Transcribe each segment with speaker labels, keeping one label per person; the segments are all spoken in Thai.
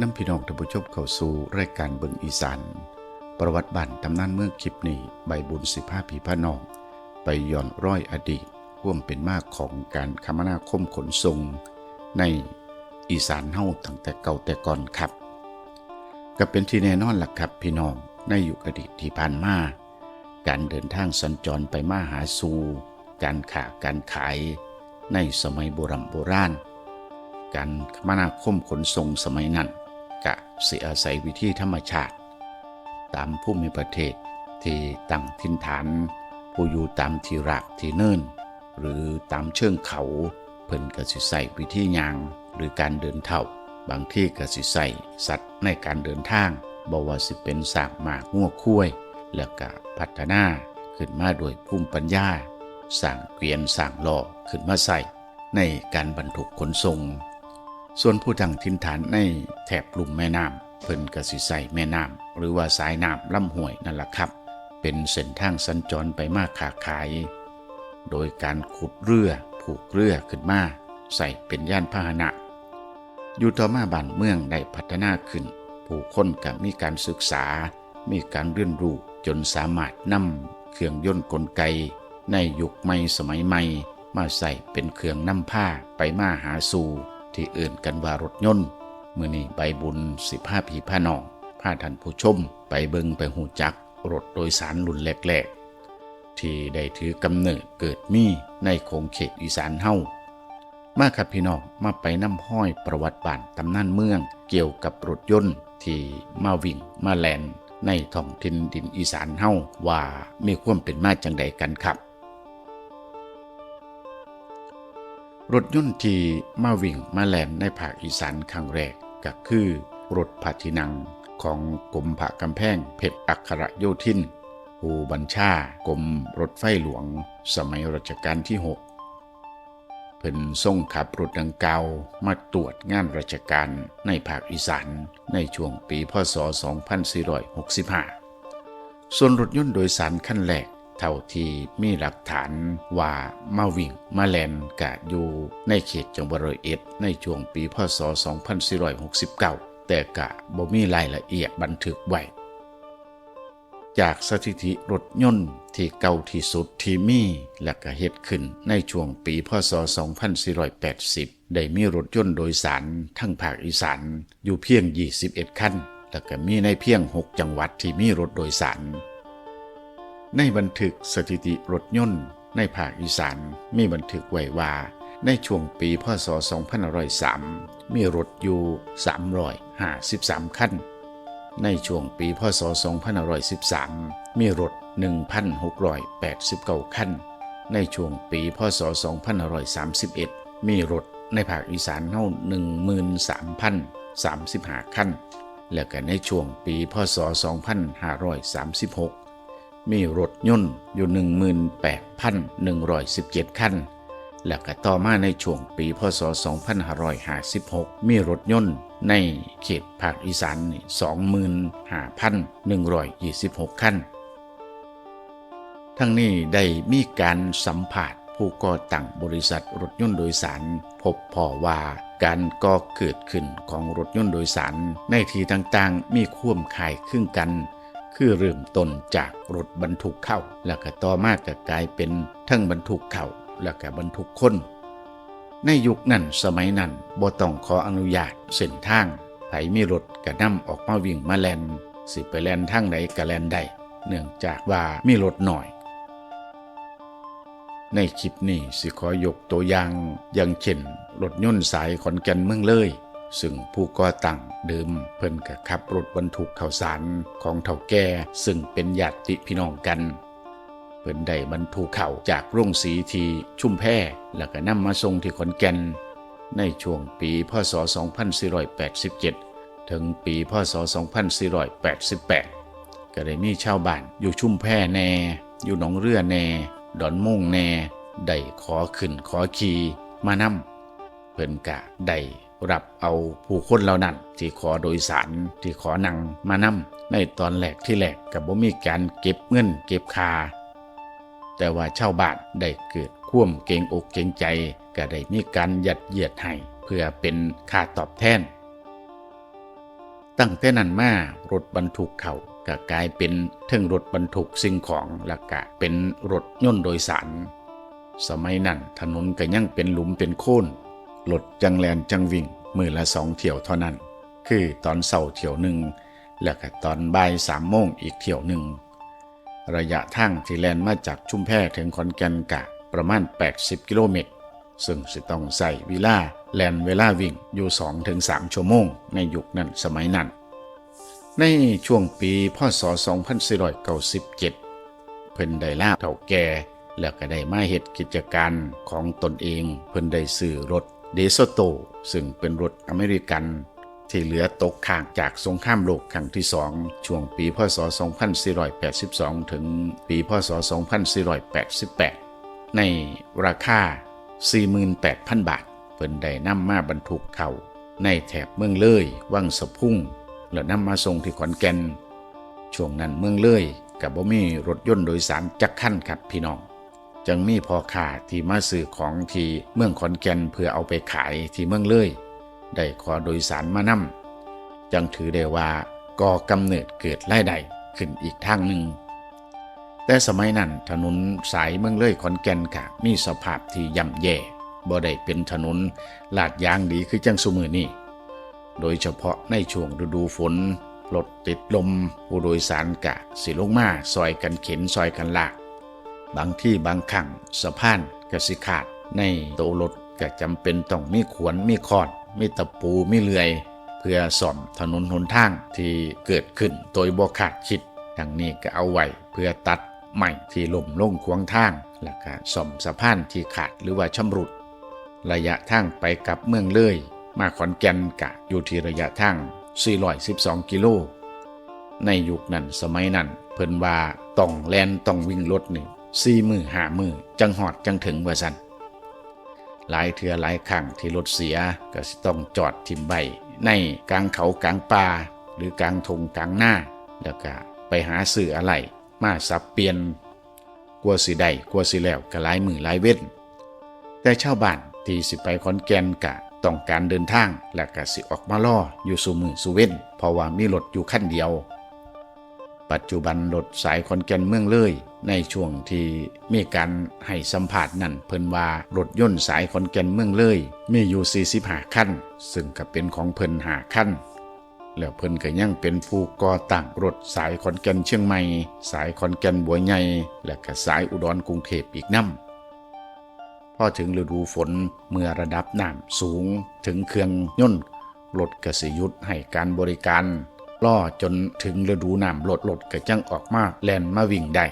Speaker 1: น้ำพี่น้องท่านผู้ชมเข้าสู่รายการเบิงอีสานประวัติบ้านตำนานเมืองคลิปนี้ใบบุญสิภาพีพระนอง ไปย้อนร้อยอดีตร่วมเป็นมากของการคมนาคมขนส่งในอีสานเฮาตั้งแต่เก่าแต่ก่อนครับ ก็เป็นที่แน่นอนล่ะครับพี่น้องในยุคอดีตที่ผ่านมาการเดินทางสัญจรไปมาหาสู่การค้าการขาย ในสมัยโบราณโบราณ การคมนาคมขนส่งสมัยนั้น กะสิอาศัยวิธีธรรมชาติ ตามภูมิประเทศที่ตั้งถิ่นฐาน ผู้อยู่ตามที่รากที่เนินหรือตามเชิงเขา เพิ่นก็สิใส่วิธียาง หรือการเดินเท่าบางที่ก็สิใส่สัตว์ในการเดินทางบ่ว่าสิเป็นสากหมากงัวคุ้ยแล้วก็พัฒนาขึ้นมาโดยภูมิปัญญาสั่งเกวียนสั่งล้อขึ้นมาใส่ในการบรรทุกขนส่ง ส่วนผู้ตั้งถิ่นฐานในแถบลุ่มแม่น้ำเพิ่นก็สิใส่แม่น้ำหรือว่าสายน้ำลำห้วยนั่นแหละครับ เป็นเส้นทางสัญจรไปมาค้าขาย โดยการขุดเรือผูกเรือขึ้นมาใส่เป็นย่านพาหนะอยู่ต่อมาบ้านเมืองได้พัฒนาขึ้น ผู้คนก็มีการศึกษา มีการเรียนรู้จนสามารถนำเครื่องยนต์กลไก ในยุคใหม่สมัยใหม่ มาใส่เป็นเครื่องนำผ้าไปมาหาสู่ ที่เอื่นกันว่ารถยนต์มื่อนี้ใบบุญสิผ้าผีผ้านองผ้าท่านผู้ชม ไปเบิงไปหูจักรถโดยสารรุ่นแรกๆ ที่ได้ถือกำเนิดเกิดมีในโคงเขตอีสานเฮามาครับพี่น้องมาไปน้ำห้อยประวัติบ้านตำนานเมือง เกี่ยวกับรถยนต์ที่มาวิ่งมาแลนในท้องถิ่นดินอีสานเฮาว่ามีความเป็นมาจังใดกันครับ รถยนต์ที่มาวิ่งมาแลนในภาคอีสานครั้งแรกก็คือรถพาทินังของกรมพระกำแพงเพชรอัครโยธินผู้บัญชากรมรถไฟหลวง สมัยรัชกาลที่ 6 เพิ่นทรงขับรถดังเก่ามาตรวจงานราชการในภาคอีสานในช่วงปีพศ 2465 ส่วนรถยนต์โดยสารขั้นแรก เท่าที่มีหลักฐานว่ามาวิ่งมาแลนกะอยู่ในเขตจังหวัดร้อยเอ็ดในช่วงปีพศ 2469 แต่กะบ่มีรายละเอียดบันทึกไว้จากสถิติรถยนต์ที่เก่าที่สุดที่มีและก็เฮ็ดขึ้นในช่วงปีพศ 2480 ได้มีรถยนต์โดยสารทั้งภาคอีสานอยู่เพียง 21 คัน และก็มีในเพียง 6 จังหวัดที่มีรถโดยสาร ในบันทึกสถิติรถยนต์ในภาคอีสานมีบันทึกไว้ว่า ในช่วงปีพศ 2503 มีรถอยู่ 353 คัน ในช่วงปีพศ 2513 มีรถ 1,689 คัน ในช่วงปีพศ 2531 มีรถในภาคอีสานเท่า13,035 คัน และก็ในช่วงปีพศ 2536 มีรถยนต์อยู่ 18,117 คัน และก็ต่อมาในช่วงปีพศ 2556 มีรถยนต์ในเขตภาคอีสาน25,126 คัน ทั้งนี้ได้มีการสัมผัสผู้ก่อตั้งบริษัทรถยนต์โดยสาร พบพอว่าการก่อเกิดขึ้นของรถยนต์โดยสาร ในที่ต่างๆ มีความคล้ายคลึงกัน คือเริ่มต้นจากรถบรรทุกเข้า แล้วก็ต่อมาก็กลายเป็นทั้งบรรทุกเข้าแล้วก็บรรทุกคนในยุคนั้นสมัยนั้นบ่ต้องขออนุญาตเส้นทางไผมีรถก็นำออกมาวิ่งมาแลนสิไปแลนทางใดก็แลนได้ เนื่องจากว่ามีรถหน่อย ในคลิปนี้สิขอยกตัวอย่างอย่างเช่นรถยนต์สายขอนแก่นเมืองเลย ซึ่งผู้ก่อตั้งเดิมเพิ่นก็ขับรถบรรทุกข้าวสารของเฒ่าแก่ ซึ่งเป็นญาติพี่น้องกัน เพิ่นได้บรรทุกข้าวจากโรงสีทีชุ่มแพแล้วก็นำมาส่งที่ขอนแก่น ในช่วงปีพศ 2487 ถึงปีพศ 2488 ก็ได้มีชาวบ้านอยู่ชุ่มแพแน่อยู่หนองเรือแน่ดอนม่งแน่ได้ขอขึ้นขอขี่มานำเพิ่นกะได้ รับเอาผู้คนเหล่านั้นที่ขอโดยสารที่ขอนั่งมานำในตอนแรกที่แรกกับบ่มีการเก็บเงินเก็บคาแต่ว่าเช่าบ้านได้เกิดความเกรงอกเกรงใจก็ได้มีการยัดเยียดให้เพื่อเป็นค่าตอบแทน ตั้งแต่นั้นมารถบรรทุกเขาก็กลายเป็นเทิงรถบรรทุกสิ่งของและก็เป็นรถยนต์โดยสาร สมัยนั้นถนนก็ยังเป็นหลุมเป็นโค่น รถจังแลนจังวิ่ง มือละสองเที่ยวเท่านั้น คือตอนเสาร์เที่ยวหนึ่งแล้วก็ตอนบ่ายสามโมงอีกเที่ยวหนึ่ง ระยะทางที่แลนมาจากชุมแพถึงขอนแก่นกะประมาณ 80 กิโลเมตร ซึ่งสิต้องใส่เวลาแลนเวลาวิ่งอยู่ 2-3 ชั่วโมง ในยุคนั้นสมัยนั้น ในช่วงปีพศ 2497 เพิ่นได้ลาเถ่าแก่แล้วก็ได้มาเฮ็ดกิจการของตนเอง เพิ่นได้ซื้อรถ เดโซโต ซึ่งเป็นรถอเมริกันที่เหลือตกข้างจากสงครามโลกครั้งที่สองช่วงปีพศ 2482 ถึงปีพศ 2488 ในราคา 48,000 บาท เพิ่นได้นำมาบรรทุกเขาในแถบเมืองเลย วังสะพุ่ง แล้วนำมาส่งที่ขอนแก่น ช่วงนั้นเมืองเลยกับบ่มีรถยนต์โดยสารจักขั้นครับพี่น้อง จึงมีพอค้าที่มาซื้อของที่เมืองขอนแก่นเพื่อเอาไปขายที่เมืองเลย ได้ขอโดยสารมานำจังถือได้ว่าก่อกำเนิดเกิดรายได้ขึ้นอีกทางหนึ่ง แต่สมัยนั้นถนนสายเมืองเลยขอนแก่นกะมีสภาพที่ย่ำแย่บ่ได้เป็นถนนลาดยางดีคือจังสมือนี่โดยเฉพาะในช่วงฤดูฝนรถติดลมผู้โดยสารกะสิลงมาซอยกันเข็นซอยกันลาก บางที่บางครั้งสะพานกสิขาด ในโตวรถก็จำเป็นต้องมีขวนมีคอด มีตะปูมีเลื่อย เพื่อซ่อมถนนหนทางที่เกิดขึ้นโดยบ่ขาดคิดดังนี้ก็เอาไว้เพื่อตัดใหม่ที่ล่มลงขวางทาง แล้วก็ซ่อมสะพานที่ขาดหรือว่าชำรุด ระยะทางไปกับเมืองเลย มาขอนแก่นกะอยู่ที่ระยะทาง 412 กิโล ในยุคนั้นสมัยนั้น เพิ่นว่าต้องแลนต้องวิ่งรถนี่ สี่มือหามือจังหอดจังถึงว่าสันหลายเทือหลายครั้งที่รถเสียก็ต้องจอดทิมใบในกลางเขากลางป่าหรือกลางทงกลางหน้า แล้วก็ไปหาสื่ออะไร มาสับเปลี่ยนกลัวสิได้กลัวสิแล้วก็หลายมือหลายเว้นแต่ชาวบ้านที่สิไปขอนแก่นกะต้องการเดินทางและก็สิออกมาล่ออยู่สู่มือสู่เว้นเพราะว่ามีรถอยู่ขั้นเดียว ปัจจุบันรถสายขอนแก่นเมืองเลย ในช่วงที่มีการให้สัมภาษณ์นั่นเพิ่นว่ารถยนต์สายขอนแก่นเมืองเลย มีอยู่ 45 คันซึ่งก็เป็นของเพิ่นหาคันแล้วเพิ่นก็ยังเป็นผู้ก่อตั้งรถสายขอนแก่นเชียงใหม่ สายขอนแก่นบัวใหญ่และก็สายอุดรกรุงเทพอีกนำพอถึงฤดูฝนเมื่อระดับน้ำสูงถึงเครื่องยนต์รถกสิยุทธให้การบริการล่อจนถึงฤดูน้ำลดลดก็จังออกมาแล่นมาวิ่งได้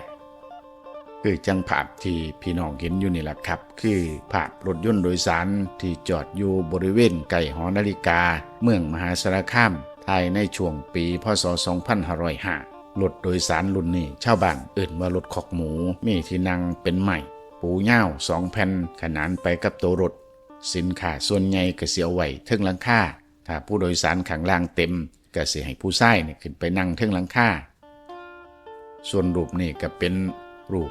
Speaker 1: คือจังภาพที่พี่น้องเห็นอยู่นี่แหละครับ คือภาพรถยนต์โดยสารที่จอดอยู่บริเวณไก่หอนาฬิกา เมืองมหาสารคามภายในช่วงปี พศ 2505รถโดยสารรุ่นนี้ชาวบ้านเอื่นว่ารถขอกหมูมีที่นั่งเป็นใหม่ ปูเง่าสองแผ่นขนานไปกับตัวรถ สินค้าส่วนใหญ่ก็เสียไหวเทิงหลังคาถ้าผู้โดยสารข้างล่างเต็มก็เสิให้ผู้ใช้เนี่ยขึ้นไปนั่งเทิงหลังคาส่วนรูปนี่ก็เป็นรูป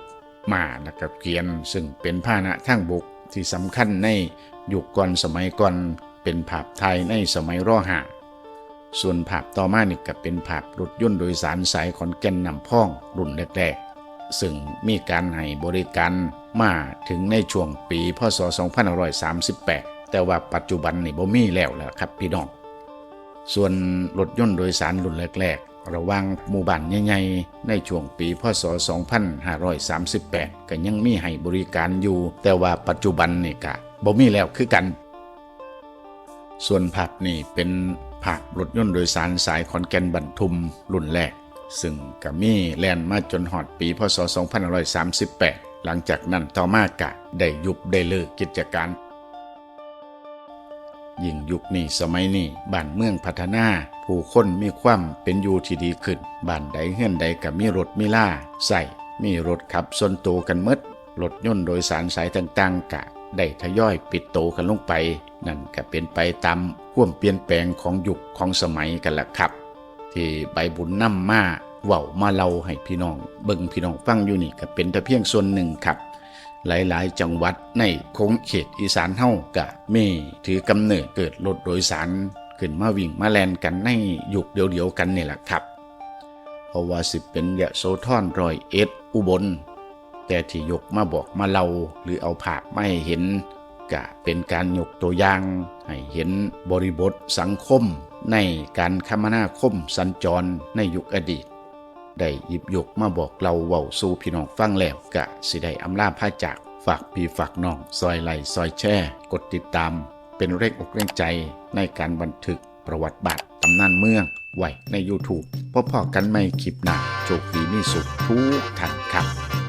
Speaker 1: มาและกับเกียนซึ่งเป็นพาหนะทางบุกที่สำคัญในยุคก่อนสมัยก่อนเป็นภาพไทยในสมัยร่อหาส่วนภาพต่อมานี่ก็เป็นภาพรถยนต์โดยสารสายขอนแก่นนำพ่องรุ่นแรกๆ ซึ่งมีการให้บริการมาถึงในช่วงปีพศ 2538 แต่ว่าปัจจุบันนี่บ่มีแล้วแหละครับพี่น้อง ส่วนรถยนต์โดยสารรุ่นแรกๆ ระว่างหมู่บ้านใหญ่ๆในช่วงปีพศ 2538 ก็ยังมีให้บริการอยู่ แต่ว่าปัจจุบันนี่ก็บ่มีแล้วคือกัน ส่วนภาพนี่เป็นภาพรถยนต์โดยสารสายขอนแก่นบรรทุมรุ่นแรก ซึ่งก็มีแล่นมาจนหอดปีพศ 2538 หลังจากนั้นต่อมากะได้ยุบได้เลิกกิจการ ยิ่งยุคนี้สมัยนี้บ้านเมืองพัฒนา ผู้คนมีความเป็นอยู่ที่ดีขึ้นบ้านใดเฮือนใดก็มีรถมีล่าใส่มีรถขับส่วนตัวกันมดรถยนต์โดยสารสายต่างๆกะ ได้ทยอยปิดโตกันลงไป นั่นก็เป็นไปตามควมเปลี่ยนแปลงของยุคของสมัยกันละครับ ที่ใบบุญนำมาเว้ามาเล่าให้พี่น้อง เบิ่งพี่น้องฟังอยู่นี่ก็เป็นแต่เพียงส่วนหนึ่งครับ หลายๆ จังหวัดในโค้งเขตอีสานเฮากะมีถือกำเนิดเกิดรถโดยสารขึ้นมาวิ่งมาแลนกันในยุคเดียวๆกันนี่แหละครับเพราะว่าสิเป็นยะโสธรรอยเอ็ดอุบล แต่ที่ยกมาบอกมาเล่าหรือเอาภาพไมาให้เห็นก็เป็นการยกตัวอย่าง ให้เห็นบริบทสังคมในการคมนาคมสัญจรในยุคอดีต ได้หยิบยกมาบอกเราเว้าสู่พี่น้องฟังแล้วกะสิได้อำลาพาจากฝากพี่ฝากน้องซอยไหลซอยแช่ กดติดตาม เป็นเร่งอกเร่งใจในการบันทึกประวัติบัตรตำนานเมืองไว้ใน YouTube พบพอกันไม่คลิปหน้าโชคดีมีสุขทุกท่านครับ